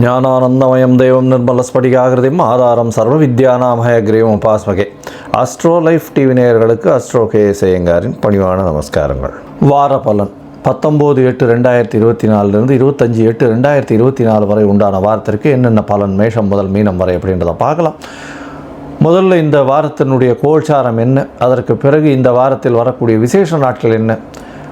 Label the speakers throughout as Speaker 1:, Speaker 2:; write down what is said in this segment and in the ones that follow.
Speaker 1: ஞானானந்தமயம் தெய்வம் நிர்மலஸ்படிகாகிருதியும் ஆதாரம் சர்வ வித்யானாமய கிரீவம் உபாஸ்மகே. அஸ்ட்ரோ லைஃப் டிவி நேயர்களுக்கு அஸ்ட்ரோ கே செய்யங்காரின் பணிவான நமஸ்காரங்கள். வார பலன் பத்தொம்போது எட்டு ரெண்டாயிரத்தி இருபத்தி நாலுலேருந்து இருபத்தஞ்சி எட்டு ரெண்டாயிரத்தி இருபத்தி நாலு வரை உண்டான வாரத்திற்கு என்னென்ன பலன் மேஷம் முதல் மீனம் வரை அப்படின்றத பார்க்கலாம். முதல்ல இந்த வாரத்தினுடைய கோல்சாரம் என்ன? அதற்கு பிறகு இந்த வாரத்தில் வரக்கூடிய விசேஷ நாட்கள் என்ன?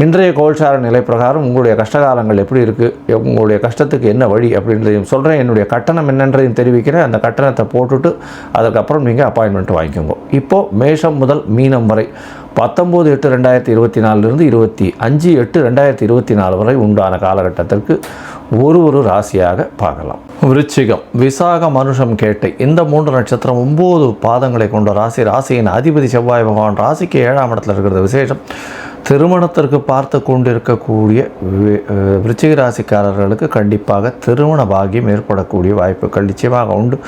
Speaker 1: இன்றைய கோல்சார நிலை பிரகாரம் உங்களுடைய கஷ்டகாலங்கள் எப்படி இருக்குது உங்களுடைய கஷ்டத்துக்கு என்ன வழி அப்படின்றதையும் சொல்கிறேன் என்னுடைய கட்டணம் என்னன்றதையும் தெரிவிக்கிறேன். அந்த கட்டணத்தை போட்டுட்டு அதுக்கப்புறம் நீங்கள் அப்பாயின்மெண்ட் வாங்கிக்கோங்க. இப்போது மேஷம் முதல் மீனம் வரை பத்தொம்போது எட்டு ரெண்டாயிரத்தி இருபத்தி நாலுலேருந்து இருபத்தி அஞ்சு எட்டு ரெண்டாயிரத்தி இருபத்தி நாலு வரை உண்டான காலகட்டத்திற்கு ஒரு ஒரு ராசியாக பார்க்கலாம். விருச்சிகம் விசாக மனுஷம் கேட்டை இந்த மூன்று நட்சத்திரம் ஒம்பது பாதங்களை கொண்ட ராசி. ராசியின் அதிபதி செவ்வாய் பகவான் ராசிக்கு ஏழாம் இடத்துல இருக்கிறது விசேஷம். திருமணத்திற்கு பார்த்து கொண்டிருக்கக்கூடிய வி- விருச்சிக ராசிக்காரர்களுக்கு கண்டிப்பாக திருமண பாகியம் ஏற்படக்கூடிய வாய்ப்புகள் நிச்சயமாக உண்டு.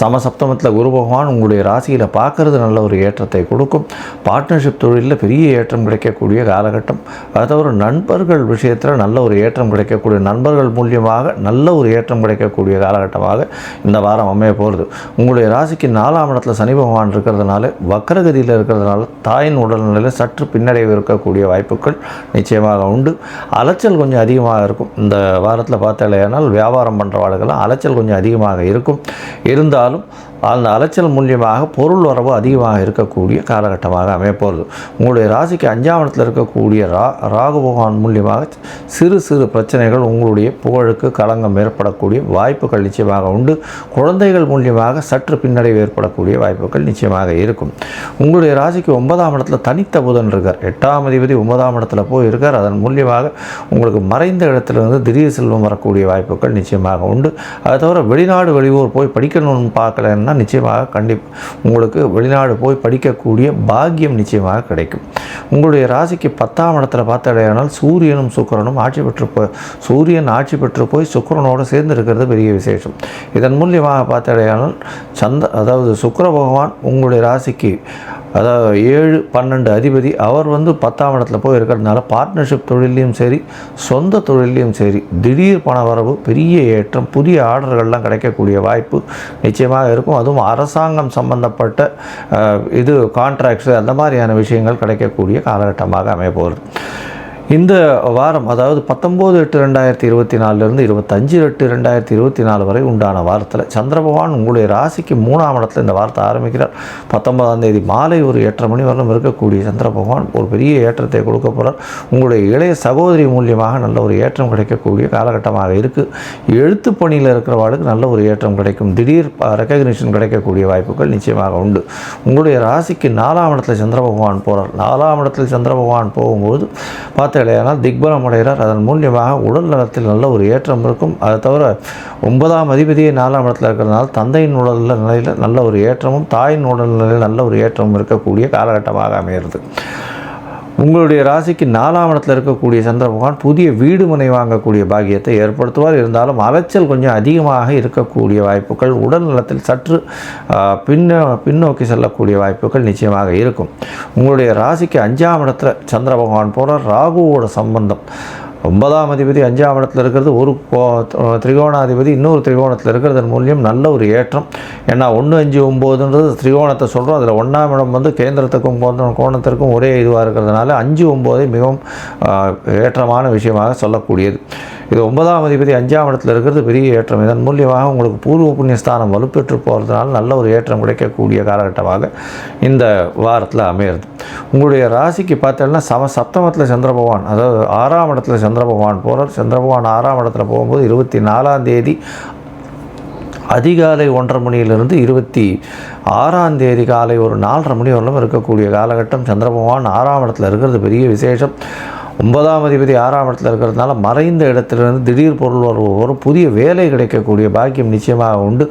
Speaker 1: சமசப்தமத்தில் குரு பகவான் உங்களுடைய ராசியில் பார்க்கறது நல்ல ஒரு ஏற்றத்தை கொடுக்கும். பார்ட்னர்ஷிப் தொழிலில் பெரிய ஏற்றம் கிடைக்கக்கூடிய காலகட்டம். அதாவது தவிர நண்பர்கள் விஷயத்தில் நல்ல ஒரு ஏற்றம் கிடைக்கக்கூடிய நண்பர்கள் மூலியமாக நல்ல ஒரு ஏற்றம் கிடைக்கக்கூடிய காலகட்டமாக இந்த வாரம் அமைய போகிறது உங்களுடைய ராசிக்கு நாலாம் இடத்துல சனி பகவான் இருக்கிறதுனால வக்கரகதியில் இருக்கிறதுனால தாயின் உடல்நிலையில் சற்று பின்னடைவு இருக்கக்கூடிய வாய்ப்புகள் நிச்சயமாக உண்டு. அலைச்சல் கொஞ்சம் அதிகமாக இருக்கும். இந்த வாரத்தில் பார்த்தாலேயானால் வியாபாரம் பண்ணுறவாளுக்கெல்லாம் அலைச்சல் கொஞ்சம் அதிகமாக இருக்கும். இருந்தாலும் அந்த அலைச்சல் மூலியமாக பொருள் வரவு அதிகமாக இருக்கக்கூடிய காலகட்டமாக அமையப்போகிறது. உங்களுடைய ராசிக்கு அஞ்சாம் இடத்துல இருக்கக்கூடிய ரா ராகு பகவான் மூலியமாக சிறு சிறு பிரச்சனைகள் உங்களுடைய புகழுக்கு களங்கம் ஏற்படக்கூடிய வாய்ப்புகள் நிச்சயமாக உண்டு. குழந்தைகள் மூலியமாக சற்று பின்னடைவு ஏற்படக்கூடிய வாய்ப்புகள் நிச்சயமாக இருக்கும். உங்களுடைய ராசிக்கு ஒன்பதாம் இடத்துல தனித்த புதன் இருக்கார். எட்டாம் அதிபதி ஒன்பதாம் இடத்துல போய் இருக்கார். அதன் மூலியமாக உங்களுக்கு மறைந்த இடத்துலேருந்து திடீர் செல்வம் வரக்கூடிய வாய்ப்புகள் நிச்சயமாக உண்டு. அதை தவிர வெளிநாடு வெளியூர் போய் படிக்கணும்னு பார்க்கலன்னா நிச்சயமாக கண்டிப்பாக உங்களுக்கு வெளிநாடு போய் படிக்கக்கூடிய பாக்கியம் நிச்சயமாக கிடைக்கும். உங்களுடைய ராசிக்கு பத்தாம் இடத்துல பார்த்தடையானால் சூரியனும் சுக்கிரனும் ஆட்சி பெற்று போ சூரியன் ஆட்சி பெற்று போய் சுக்கரனோடு சேர்ந்து இருக்கிறது பெரிய விசேஷம். இதன் மூலியமாக பார்த்தடையானால் சந்த அதாவது சுக்கர பகவான் உங்களுடைய ராசிக்கு அதாவது ஏழு பன்னெண்டு அதிபதி அவர் வந்து பத்தாம் இடத்துல போய் இருக்கிறதுனால பார்ட்னர்ஷிப் தொழிலையும் சரி சொந்த தொழிலையும் சரி திடீர் பண வரவு பெரிய ஏற்றம் புதிய ஆர்டர்கள்லாம் கிடைக்கக்கூடிய வாய்ப்பு நிச்சயமாக இருக்கும். அதுவும் அரசாங்கம் சம்பந்தப்பட்ட இது கான்ட்ராக்ட்ஸு அந்த மாதிரியான விஷயங்கள் கிடைக்கக்கூடிய காலகட்டமாக அமைய போகிறது. இந்த வாரம் அதாவது பத்தொம்போது எட்டு ரெண்டாயிரத்தி இருபத்தி நாலுலேருந்து இருபத்தஞ்சு எட்டு ரெண்டாயிரத்தி இருபத்தி நாலு வரை உண்டான வாரத்தில் சந்திரபகவான் உங்களுடைய ராசிக்கு மூணாம் இடத்துல இந்த வாரத்தை ஆரம்பிக்கிறார். பத்தொன்பதாம் தேதி மாலை ஒரு எட்டரை மணி வரலும் இருக்கக்கூடிய சந்திர பகவான் ஒரு பெரிய ஏற்றத்தை கொடுக்க போகிறார் உங்களுடைய இளைய சகோதரி மூலியமாக நல்ல ஒரு ஏற்றம் கிடைக்கக்கூடிய காலகட்டமாக இருக்குது எழுத்து பணியில் இருக்கிறவாளுக்கு நல்ல ஒரு ஏற்றம் கிடைக்கும். திடீர் ரெக்கக்னிஷன் கிடைக்கக்கூடிய வாய்ப்புகள் நிச்சயமாக உண்டு. உங்களுடைய ராசிக்கு நாலாம் இடத்துல சந்திர பகவான் போகிறார் நாலாம் இடத்துல சந்திர பகவான் போகும்போது பார்த்து அடையலாம் திக்பலம் அடைகிறார் அதன் மூலியமாக உடல் நலத்தில் நல்ல ஒரு ஏற்றம் இருக்கும். அதை தவிர ஒன்பதாம் அதிபதியை நாலாம் இடத்துல இருக்கிறதுனால தந்தையின் உடல் நிலையில் நல்ல ஒரு ஏற்றமும் தாயின் உடல் நிலையில் நல்ல ஒரு ஏற்றமும் இருக்கக்கூடிய காலகட்டமாக அமைகிறது. உங்களுடைய ராசிக்கு நாலாம் இடத்துல இருக்கக்கூடிய சந்திர பகவான் புதிய வீடு மனை வாங்கக்கூடிய பாக்கியத்தை ஏற்படுத்துவார். இருந்தாலும் அலைச்சல் கொஞ்சம் அதிகமாக இருக்கக்கூடிய வாய்ப்புகள் உடல் நலத்தில் சற்று பின்ன பின்னோக்கி செல்லக்கூடிய வாய்ப்புகள் நிச்சயமாக இருக்கும். உங்களுடைய ராசிக்கு அஞ்சாம் இடத்துல சந்திர பகவான் போகிற ராகுவோட சம்பந்தம் ஒன்பதாம் அதிபதி அஞ்சாம் இடத்துல இருக்கிறது ஒரு கோ- திரிகோணாதிபதி இன்னொரு திரிகோணத்தில் இருக்கிறதன் மூலியம் நல்ல ஒரு ஏற்றம். ஏன்னா ஒன்று அஞ்சு ஒம்போதுன்றது திரிகோணத்தை சொல்கிறோம் அதில் ஒன்றாம் இடம் வந்து கேந்திரத்துக்கும் கோணத்திற்கும் ஒரே இதுவாக இருக்கிறதுனால அஞ்சு ஒம்போதை மிகவும் ஏற்றமான விஷயமாக சொல்லக்கூடியது. இது ஒன்பதாம் அதிபதி அஞ்சாம் இடத்துல இருக்கிறது பெரிய ஏற்றம். இதன் மூலியமாக உங்களுக்கு பூர்வ புண்ணியஸ்தானம் வலுப்பெற்று போகிறதுனால நல்ல ஒரு ஏற்றம் கிடைக்கக்கூடிய காலகட்டமாக இந்த வாரத்தில் அமையிறது. உங்களுடைய ராசிக்கு பார்த்தீங்கன்னா சம சப்தமத்தில் சந்திர பகவான் அதாவது ஆறாம் இடத்துல சந்திர பகவான் போகிறார் சந்திர பகவான் ஆறாம் இடத்துல போகும்போது இருபத்தி நாலாம் தேதி அதிகாலை ஒன்றரை மணியிலிருந்து இருபத்தி ஆறாம் தேதி காலை ஒரு நாலரை மணி வரலும் இருக்கக்கூடிய காலகட்டம். சந்திரபகவான் ஆறாம் இடத்துல இருக்கிறது பெரிய விசேஷம். ஒன்பதாம் அதிபதி ஆறாம் இடத்துல இருக்கிறதுனால மறைந்த இடத்திலிருந்து திடீர் பொருள் வரவு ஒரு புதிய வேலை கிடைக்கக்கூடிய பாக்கியம் நிச்சயமாக உண்டு.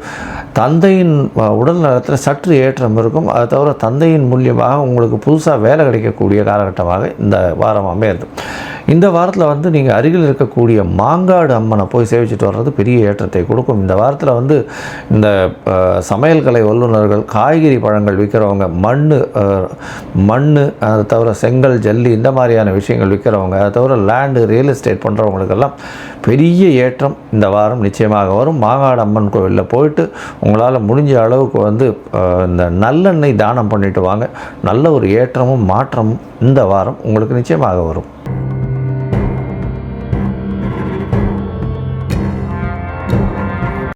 Speaker 1: தந்தையின் உடல் நலத்தில் சற்று ஏற்றம் இருக்கும். அதை தவிர தந்தையின் மூலியமாக உங்களுக்கு புதுசாக வேலை கிடைக்கக்கூடிய காலகட்டமாக இந்த வாரம் அமையிறது. இந்த வாரத்தில் வந்து நீங்கள் அருகில் இருக்கக்கூடிய மாங்காடு அம்மனை போய் சேவிச்சுட்டு வர்றது பெரிய ஏற்றத்தை கொடுக்கும். இந்த வாரத்தில் வந்து இந்த சமையல் கலை வல்லுநர்கள் காய்கறி பழங்கள் விற்கிறவங்க மண் மண் அதை தவிர செங்கல் ஜல்லி இந்த மாதிரியான விஷயங்கள் விற்கிறவங்க அதை தவிர லேண்டு ரியல் எஸ்டேட் பண்ணுறவங்களுக்கெல்லாம் பெரிய ஏற்றம் இந்த வாரம் நிச்சயமாக வரும். மாங்காடு அம்மன் கோவிலில் போயிட்டு உங்களால் முடிஞ்ச அளவுக்கு வந்து இந்த நல்லெண்ணெய் தானம் பண்ணிட்டு வாங்க. நல்ல ஒரு ஏற்றமும் மாற்றமும் இந்த வாரம் உங்களுக்கு நிச்சயமாக வரும்.